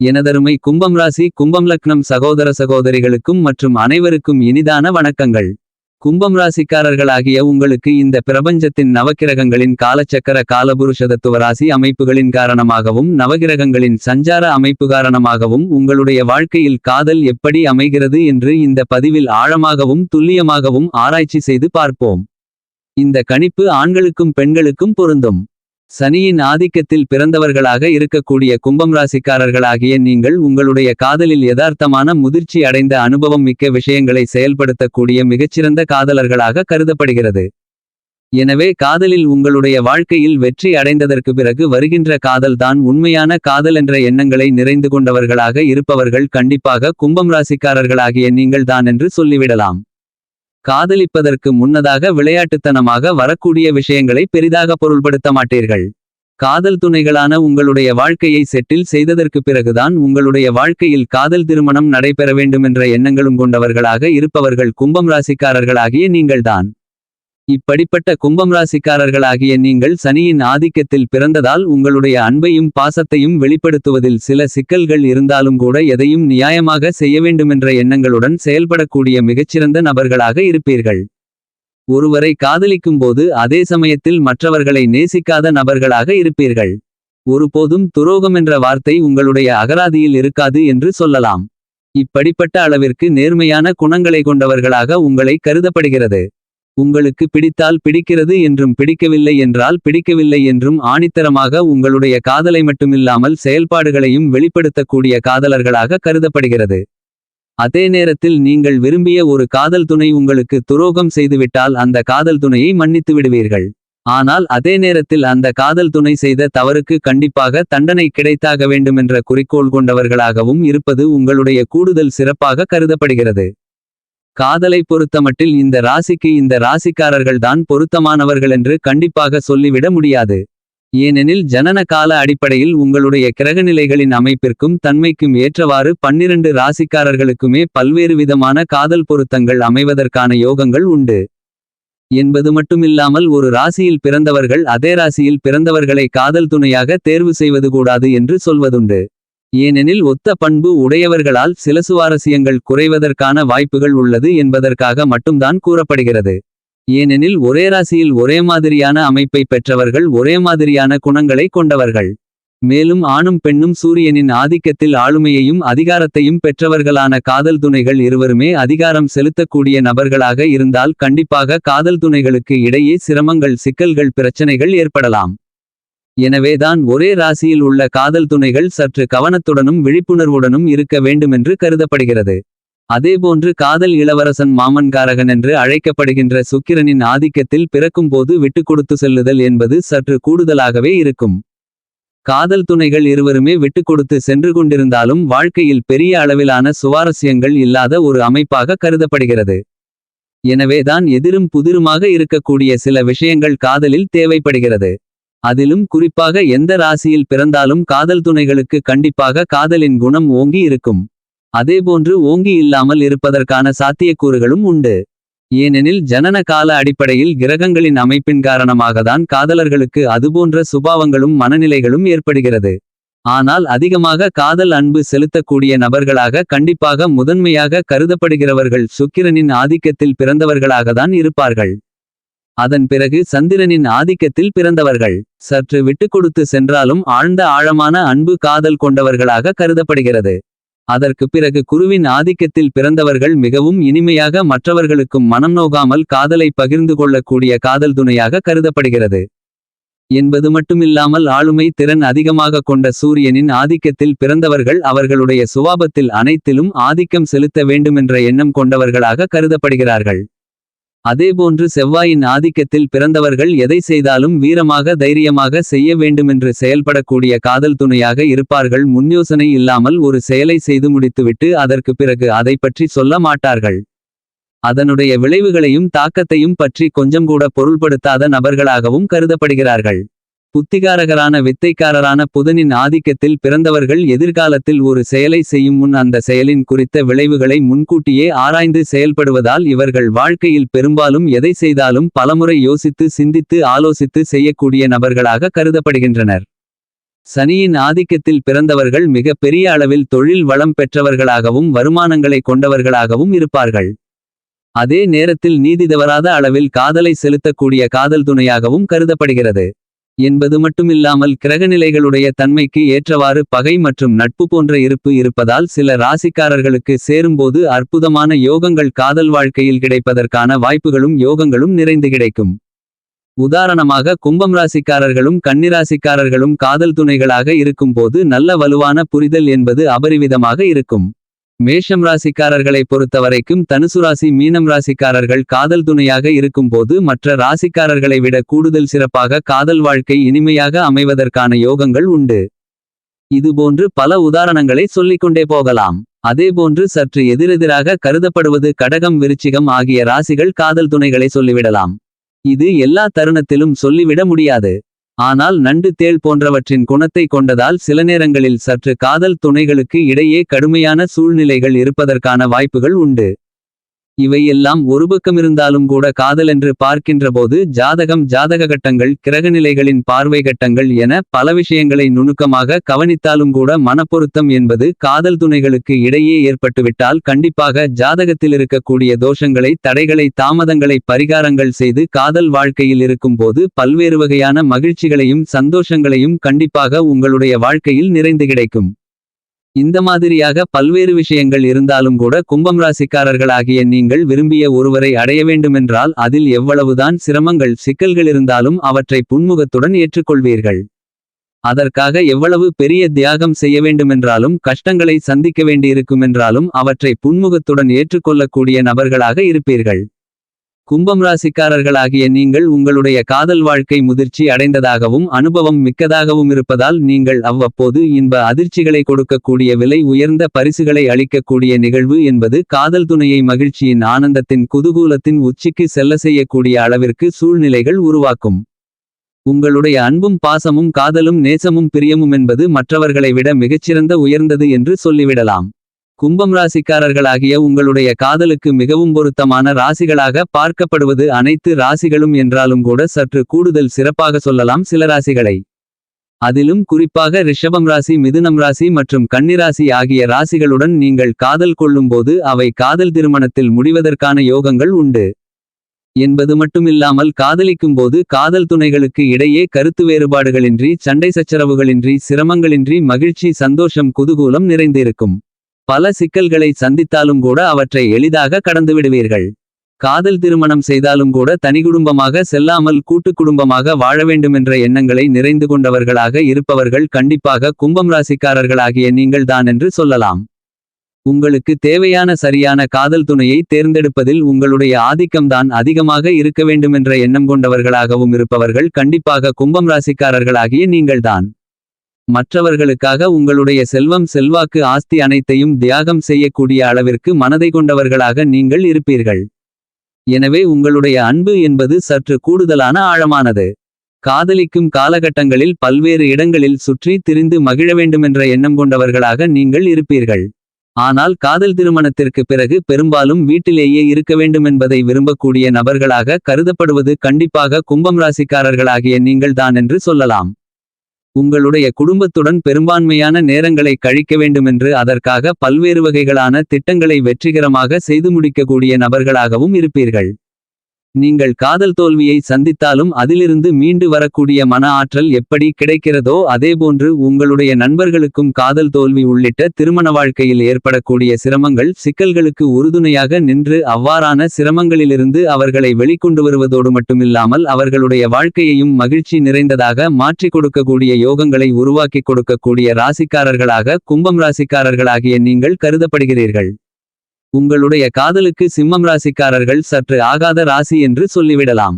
எனதருமை கும்பம் ராசி கும்பம் லக்னம் சகோதர சகோதரிகளுக்கும் மற்றும் அனைவருக்கும் இனிதான வணக்கங்கள். கும்பம் ராசிக்காரர்களாகிய உங்களுக்கு இந்த பிரபஞ்சத்தின் நவக்கிரகங்களின் காலச்சக்கர காலபுருஷதத்துவ ராசி அமைப்புகளின் காரணமாகவும் நவகிரகங்களின் சஞ்சார அமைப்பு காரணமாகவும் உங்களுடைய வாழ்க்கையில் காதல் எப்படி அமைகிறது என்று இந்த பதிவில் ஆழமாகவும் துல்லியமாகவும் ஆராய்ச்சி செய்து பார்ப்போம். இந்த கணிப்பு ஆண்களுக்கும் பெண்களுக்கும் பொருந்தும். சனியின் ஆதிக்கத்தில் பிறந்தவர்களாக இருக்கக்கூடிய கும்பம் ராசிக்காரர்களாகிய நீங்கள் உங்களுடைய காதலில் யதார்த்தமான முதிர்ச்சி அடைந்த அனுபவம் மிக்க விஷயங்களை செயல்படுத்தக்கூடிய மிகச்சிறந்த காதலர்களாக கருதப்படுகிறது. எனவே காதலில் உங்களுடைய வாழ்க்கையில் வெற்றி அடைந்ததற்கு பிறகு வருகின்ற காதல்தான் உண்மையான காதல் என்ற எண்ணங்களை நிறைந்து கொண்டவர்களாக இருப்பவர்கள் கண்டிப்பாக கும்பம் ராசிக்காரர்களாகிய நீங்கள்தான் என்று சொல்லிவிடலாம். காதலிப்பதற்கு முன்னதாக விளையாட்டுத்தனமாக வரக்கூடிய விஷயங்களை பெரிதாக பொருள்படுத்த மாட்டீர்கள். காதல் துணைகளான உங்களுடைய வாழ்க்கையை செட்டில் செய்ததற்கு பிறகுதான் உங்களுடைய வாழ்க்கையில் காதல் திருமணம் நடைபெற வேண்டுமென்ற எண்ணங்களும் கொண்டவர்களாக இருப்பவர்கள் கும்பம் ராசிக்காரர்களாகிய நீங்கள்தான். இப்படிப்பட்ட கும்பம் ராசிக்காரர்களாகிய நீங்கள் சனியின் ஆதிக்கத்தில் பிறந்ததால் உங்களுடைய அன்பையும் பாசத்தையும் வெளிப்படுத்துவதில் சில சிக்கல்கள் இருந்தாலும் கூட எதையும் நியாயமாக செய்ய வேண்டுமென்ற எண்ணங்களுடன் செயல்படக்கூடிய மிகச்சிறந்த நபர்களாக இருப்பீர்கள். ஒருவரை காதலிக்கும்போது அதே சமயத்தில் மற்றவர்களை நேசிக்காத நபர்களாக இருப்பீர்கள். ஒருபோதும் துரோகம் என்ற வார்த்தை உங்களுடைய அகராதியில் இருக்காது என்று சொல்லலாம். இப்படிப்பட்ட அளவிற்கு நேர்மையான குணங்களை கொண்டவர்களாக உங்களை கருதப்படுகிறது. உங்களுக்கு பிடித்தால் பிடிக்கிறது என்றும் பிடிக்கவில்லை என்றால் பிடிக்கவில்லை என்றும் ஆணித்தரமாக உங்களுடைய காதலை மட்டுமில்லாமல் செயல்பாடுகளையும் வெளிப்படுத்தக்கூடிய காதலர்களாக கருதப்படுகிறது. அதே நேரத்தில் நீங்கள் விரும்பிய ஒரு காதல் துணை உங்களுக்கு துரோகம் செய்துவிட்டால் அந்த காதல் துணையை மன்னித்து விடுவீர்கள். ஆனால் அதே நேரத்தில் அந்த காதல் துணை செய்த தவறுக்கு கண்டிப்பாக தண்டனை கிடைத்தாக வேண்டுமென்ற குறிக்கோள் கொண்டவர்களாகவும் இருப்பது உங்களுடைய கூடுதல் சிறப்பாக கருதப்படுகிறது. காதலை பொறுத்தமட்டில் இந்த ராசிக்கு இந்த ராசிக்காரர்கள்தான் பொருத்தமானவர்கள் என்று கண்டிப்பாக சொல்லிவிட முடியாது. ஏனெனில் ஜனன கால அடிப்படையில் உங்களுடைய கிரகநிலைகளின் அமைப்பிற்கும் தன்மைக்கும் ஏற்றவாறு பன்னிரண்டு ராசிக்காரர்களுக்குமே பல்வேறு விதமான காதல் பொருத்தங்கள் அமைவதற்கான யோகங்கள் உண்டு. என்பது மட்டுமில்லாமல் ஒரு ராசியில் பிறந்தவர்கள் அதே ராசியில் பிறந்தவர்களை காதல் துணையாக தேர்வு செய்வது கூடாது என்று சொல்வதுண்டு. ஏனெனில் ஒத்த பண்பு உடையவர்களால் சில சுவாரஸ்யங்கள் குறைவதற்கான வாய்ப்புகள் உள்ளது என்பதற்காக மட்டும்தான் கூறப்படுகிறது. ஏனெனில் ஒரே ராசியில் ஒரே மாதிரியான அமைப்பை பெற்றவர்கள் ஒரே மாதிரியான குணங்களை கொண்டவர்கள். மேலும் ஆணும் பெண்ணும் சூரியனின் ஆதிக்கத்தில் ஆளுமையையும் அதிகாரத்தையும் பெற்றவர்களான காதல் துணைகள் இருவருமே அதிகாரம் செலுத்தக்கூடிய நபர்களாக இருந்தால் கண்டிப்பாக காதல் துணைகளுக்கு இடையே சிரமங்கள் சிக்கல்கள் பிரச்சனைகள் ஏற்படலாம். எனவேதான் ஒரே ராசியில் உள்ள காதல் துணைகள் சற்று கவனத்துடனும் விழிப்புணர்வுடனும் இருக்க வேண்டுமென்று கருதப்படுகிறது. அதேபோன்று காதல் இளவரசன் மாமன்காரகன் என்று அழைக்கப்படுகின்ற சுக்கிரனின் ஆதிக்கத்தில் பிறக்கும்போது விட்டு கொடுத்து செல்லுதல் என்பது சற்று கூடுதலாகவே இருக்கும். காதல் துணைகள் இருவருமே விட்டு கொடுத்து சென்று கொண்டிருந்தாலும் வாழ்க்கையில் பெரிய அளவிலான சுவாரஸ்யங்கள் இல்லாத ஒரு அமைப்பாக கருதப்படுகிறது. எனவேதான் எதிரும் புதிருமாக இருக்கக்கூடிய சில விஷயங்கள் காதலில் தேவைப்படுகிறது. அதிலும் குறிப்பாக எந்த ராசியில் பிறந்தாலும் காதல் துணைகளுக்கு கண்டிப்பாக காதலின் குணம் ஓங்கி இருக்கும். அதேபோன்று ஓங்கி இல்லாமல் இருப்பதற்கான சாத்தியக்கூறுகளும் உண்டு. ஏனெனில் ஜனன கால அடிப்படையில் கிரகங்களின் அமைப்பின் காரணமாகத்தான் காதலர்களுக்கு அதுபோன்ற சுபாவங்களும் மனநிலைகளும் ஏற்படுகிறது. ஆனால் அதிகமாக காதல் அன்பு செலுத்தக்கூடிய நபர்களாக கண்டிப்பாக முதன்மையாக கருதப்படுகிறவர்கள் சுக்கிரனின் ஆதிக்கத்தில் பிறந்தவர்களாகத்தான் இருப்பார்கள். அதன் பிறகு சந்திரனின் ஆதிக்கத்தில் பிறந்தவர்கள். சற்று விட்டு கொடுத்து சென்றாலும் ஆழ்ந்த ஆழமான அன்பு காதல் கொண்டவர்களாக கருதப்படுகிறது. அதற்கு பிறகு குருவின் ஆதிக்கத்தில் பிறந்தவர்கள் மிகவும் இனிமையாக மற்றவர்களுக்கும் மனம் நோகாமல் காதலை பகிர்ந்து கொள்ளக்கூடிய காதல் துணையாக கருதப்படுகிறது. என்பது மட்டுமில்லாமல் ஆளுமை திறன் அதிகமாக கொண்ட சூரியனின் ஆதிக்கத்தில் பிறந்தவர்கள் அவர்களுடைய சுவாபத்தில் அனைத்திலும் ஆதிக்கம் செலுத்த வேண்டுமென்ற எண்ணம் கொண்டவர்களாக கருதப்படுகிறார்கள். அதேபோன்று செவ்வாயின் ஆதிக்கத்தில் பிறந்தவர்கள் எதை செய்தாலும் வீரமாக தைரியமாக செய்ய வேண்டுமென்று செயல்படக்கூடிய காதல் துணையாக இருப்பார்கள். முன்யோசனை இல்லாமல் ஒரு செயலை செய்து முடித்துவிட்டு அதற்கு பிறகு அதை பற்றி சொல்ல மாட்டார்கள். அதனுடைய விளைவுகளையும் தாக்கத்தையும் பற்றி கொஞ்சம் கூட பொருள்படுத்தாத நபர்களாகவும் கருதப்படுகிறார்கள். புத்திகாரகரான வித்தைக்காரரான புதனின் ஆதிக்கத்தில் பிறந்தவர்கள் எதிர்காலத்தில் ஒரு செயலை செய்யும் முன் அந்த செயலின் குறித்த விளைவுகளை முன்கூட்டியே ஆராய்ந்து செயல்படுவதால் இவர்கள் வாழ்க்கையில் பெரும்பாலும் எதை செய்தாலும் பலமுறை யோசித்து சிந்தித்து ஆலோசித்து செய்யக்கூடிய நபர்களாக கருதப்படுகின்றனர் சனியின் ஆதிக்கத்தில் பிறந்தவர்கள் மிக பெரிய அளவில் தொழில் வளம் பெற்றவர்களாகவும் வருமானங்களை கொண்டவர்களாகவும் இருப்பார்கள். அதே நேரத்தில் நீதி தவறாத அளவில் காதலை செலுத்தக்கூடிய காதல் துணையாகவும் கருதப்படுகிறது. என்பது மட்டுமில்லாமல் கிரகநிலைகளுடைய தன்மைக்கு ஏற்றவாறு பகை மற்றும் நட்பு போன்ற இருப்பு இருப்பதால் சில ராசிக்காரர்களுக்கு சேரும்போது அற்புதமான யோகங்கள் காதல் வாழ்க்கையில் கிடைப்பதற்கான வாய்ப்புகளும் யோகங்களும் நிறைந்து கிடைக்கும். உதாரணமாக கும்பம் ராசிக்காரர்களும் கன்னிராசிக்காரர்களும் காதல் துணைகளாக இருக்கும்போது நல்ல வலுவான புரிதல் என்பது அபரிவிதமாக இருக்கும். மேஷம் ராசிக்காரர்களை பொறுத்தவரைக்கும் தனுசு ராசி மீனம் ராசிக்காரர்கள் காதல் துணையாக இருக்கும்போது மற்ற ராசிக்காரர்களை விட கூடுதல் சிறப்பாக காதல் வாழ்க்கை இனிமையாக அமைவதற்கான யோகங்கள் உண்டு. இதுபோன்று பல உதாரணங்களை சொல்லிக்கொண்டே போகலாம். அதேபோன்று சற்று எதிரெதிராக கருதப்படுவது கடகம் விருச்சிகம் ஆகிய ராசிகள் காதல் துணைகளை சொல்லிவிடலாம். இது எல்லா தருணத்திலும் சொல்லிவிட முடியாது. ஆனால் நண்டு தேள் போன்றவற்றின் குணத்தை கொண்டதால் சில நேரங்களில் சற்று காதல் துணைகளுக்கு இடையே கடுமையான சூழ்நிலைகள் இருப்பதற்கான வாய்ப்புகள் உண்டு. இவையெல்லாம் ஒருபக்கமிருந்தாலும் கூட காதலென்று பார்க்கின்றபோது ஜாதகம் ஜாதக கட்டங்கள் கிரகநிலைகளின் பார்வை கட்டங்கள் என பல விஷயங்களை நுணுக்கமாக கவனித்தாலும் கூட மனப்பொருத்தம் என்பது காதல் துணைகளுக்கு இடையே ஏற்பட்டுவிட்டால் கண்டிப்பாக ஜாதகத்தில் இருக்கக்கூடிய தோஷங்களை தடைகளை தாமதங்களை பரிகாரங்கள் செய்து காதல் வாழ்க்கையில் இருக்கும்போது பல்வேறு வகையான மகிழ்ச்சிகளையும் சந்தோஷங்களையும் கண்டிப்பாக உங்களுடைய வாழ்க்கையில் நிறைந்து கிடைக்கும். இந்த மாதிரியாக பல்வேறு விஷயங்கள் இருந்தாலும் கூட கும்பம் ராசிக்காரர்களாகிய நீங்கள் விரும்பிய ஒருவரை அடைய வேண்டுமென்றால் அதில் எவ்வளவுதான் சிரமங்கள் சிக்கல்கள் இருந்தாலும் அவற்றை புன்முகத்துடன் ஏற்றுக்கொள்வீர்கள். அதற்காக எவ்வளவு பெரிய தியாகம் செய்ய வேண்டுமென்றாலும் கஷ்டங்களை சந்திக்க வேண்டியிருக்குமென்றாலும் அவற்றை புன்முகத்துடன் ஏற்றுக்கொள்ளக்கூடிய நபர்களாக இருப்பீர்கள். கும்பம் ராசிக்காரர்களாகிய நீங்கள் உங்களுடைய காதல் வாழ்க்கை முதிர்ச்சி அடைந்ததாகவும் அனுபவம் மிக்கதாகவும் இருப்பதால் நீங்கள் அவ்வப்போது இன்ப அதிர்ச்சிகளை கொடுக்கக்கூடிய விலை உயர்ந்த பரிசுகளை அளிக்கக்கூடிய நிகழ்வு என்பது காதல் துணையை மகிழ்ச்சியின் ஆனந்தத்தின் குதூகூலத்தின் உச்சிக்கு செல்ல செய்யக்கூடிய அளவிற்கு சூழ்நிலைகள் உருவாக்கும். உங்களுடைய அன்பும் பாசமும் காதலும் நேசமும் பிரியமுமென்பது மற்றவர்களை விட மிகச்சிறந்த உயர்ந்தது என்று சொல்லிவிடலாம். கும்பம் ராசிக்காரர்களாகிய உங்களுடைய காதலுக்கு மிகவும் பொருத்தமான ராசிகளாக பார்க்கப்படுவது அனைத்து ராசிகளும் என்றாலும் கூட சற்று கூடுதல் சிறப்பாக சொல்லலாம் சில ராசிகளை. அதிலும் குறிப்பாக ரிஷபம் ராசி மிதுனம் ராசி மற்றும் கன்னிராசி ஆகிய ராசிகளுடன் நீங்கள் காதல் கொள்ளும்போது அவை காதல் திருமணத்தில் முடிவதற்கான யோகங்கள் உண்டு. என்பது மட்டுமில்லாமல் காதலிக்கும்போது காதல் துணைகளுக்கு இடையே கருத்து வேறுபாடுகளின்றி சண்டை சச்சரவுகளின்றி சிரமங்களின்றி மகிழ்ச்சி சந்தோஷம் குதூகூலம் நிறைந்திருக்கும். பல சிக்கல்களை சந்தித்தாலும் கூட அவற்றை எளிதாக கடந்துவிடுவீர்கள். காதல் திருமணம் செய்தாலும் கூட தனிக்குடும்பமாக செல்லாமல் கூட்டுக் குடும்பமாக வாழ வேண்டுமென்ற எண்ணங்களை நிறைந்து கொண்டவர்களாக இருப்பவர்கள் கண்டிப்பாக கும்பம் ராசிக்காரர்களாகிய நீங்கள்தான் என்று சொல்லலாம். உங்களுக்கு தேவையான சரியான காதல் துணையை தேர்ந்தெடுப்பதில் உங்களுடைய ஆதிக்கம்தான் அதிகமாக இருக்க வேண்டுமென்ற எண்ணம் கொண்டவர்களாகவும் இருப்பவர்கள் கண்டிப்பாக கும்பம் ராசிக்காரர்களாகிய நீங்கள்தான். மற்றவர்களுக்காக உங்களுடைய செல்வம் செல்வாக்கு ஆஸ்தி அனைத்தையும் தியாகம் செய்யக்கூடிய அளவிற்கு மனதை கொண்டவர்களாக நீங்கள் இருப்பீர்கள். எனவே உங்களுடைய அன்பு என்பது சற்று கூடுதலான ஆழமானது. காதலிக்கும் காலகட்டங்களில் பல்வேறு இடங்களில் சுற்றி திரிந்து மகிழ வேண்டுமென்ற எண்ணம் கொண்டவர்களாக நீங்கள் இருப்பீர்கள். ஆனால் காதல் திருமணத்திற்கு பிறகு பெரும்பாலும் வீட்டிலேயே இருக்க வேண்டுமென்பதை விரும்பக்கூடிய நபர்களாக கருதப்படுவது கண்டிப்பாக கும்பம் ராசிக்காரர்களாகிய நீங்கள்தான் என்று சொல்லலாம். உங்களுடைய குடும்பத்துடன் பெரும்பான்மையான நேரங்களை கழிக்க வேண்டுமென்று அதற்காக பல்வேறு வகைகளான திட்டங்களை வெற்றிகரமாக செய்து முடிக்கக்கூடிய நபர்களாகவும் இருப்பீர்கள். நீங்கள் காதல் தோல்வியை சந்தித்தாலும் அதிலிருந்து மீண்டு வரக்கூடிய மன ஆற்றல் எப்படி கிடைக்கிறதோ அதேபோன்று உங்களுடைய நண்பர்களுக்கும் காதல் தோல்வி உள்ளிட்ட திருமண வாழ்க்கையில் ஏற்படக்கூடிய சிரமங்கள் சிக்கல்களுக்கு உறுதுணையாக நின்று அவ்வாறான சிரமங்களிலிருந்து அவர்களை வெளிக்கொண்டு வருவதோடு மட்டுமில்லாமல் அவர்களுடைய வாழ்க்கையையும் மகிழ்ச்சி நிறைந்ததாக மாற்றிக் கொடுக்கக்கூடிய யோகங்களை உருவாக்கிக் கொடுக்கக்கூடிய ராசிக்காரர்களாக கும்பம் ராசிக்காரர்களாகிய நீங்கள் கருதப்படுகிறீர்கள். உங்களுடைய காதலுக்கு சிம்மம் ராசிக்காரர்கள் சற்று ஆகாத ராசி என்று சொல்லிவிடலாம்.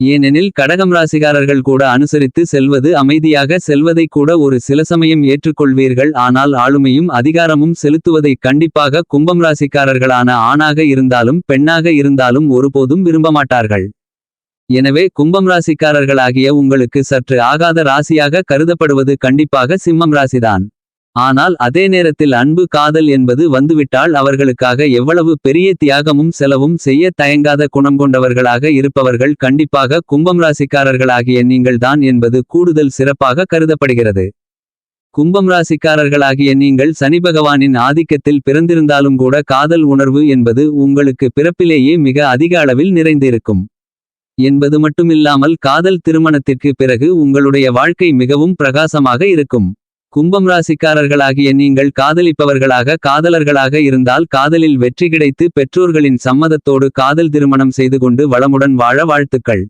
ஏனெனில் கடகம் ராசிகாரர்கள் கூட அனுசரித்து செல்வது அமைதியாக செல்வதை கூட ஒரு சில சமயம் ஏற்றுக்கொள்வீர்கள் ஆனால் ஆளுமையும் அதிகாரமும் செலுத்துவதை கண்டிப்பாக கும்பம் ராசிக்காரர்களான ஆணாக இருந்தாலும் பெண்ணாக இருந்தாலும் ஒருபோதும் விரும்பமாட்டார்கள். எனவே கும்பம் ராசிக்காரர்களாகிய உங்களுக்கு சற்று ஆகாத ராசியாக கருதப்படுவது கண்டிப்பாக சிம்மம் ராசிதான். ஆனால் அதே நேரத்தில் அன்பு காதல் என்பது வந்துவிட்டால் அவர்களுக்காக எவ்வளவு பெரிய தியாகமும் செலவும் செய்ய தயங்காத குணம் கொண்டவர்களாக இருப்பவர்கள் கண்டிப்பாக கும்பம் ராசிக்காரர்களாகிய நீங்கள்தான் என்பது கூடுதல் சிறப்பாக கருதப்படுகிறது. கும்பம் ராசிக்காரர்களாகிய நீங்கள் சனி பகவானின் ஆதிக்கத்தில் பிறந்திருந்தாலும் கூட காதல் உணர்வு என்பது உங்களுக்கு பிறப்பிலேயே மிக அதிக அளவில் நிறைந்திருக்கும். என்பது மட்டுமில்லாமல் காதல் திருமணத்திற்கு பிறகு உங்களுடைய வாழ்க்கை மிகவும் பிரகாசமாக இருக்கும். கும்பம் ராசிக்காரர்களாகிய நீங்கள் காதலிப்பவர்களாக காதலர்களாக இருந்தால் காதலில் வெற்றி கிடைத்து பெற்றோர்களின் சம்மதத்தோடு காதல் திருமணம் செய்து கொண்டு வளமுடன் வாழ வாழ்த்துக்கள்.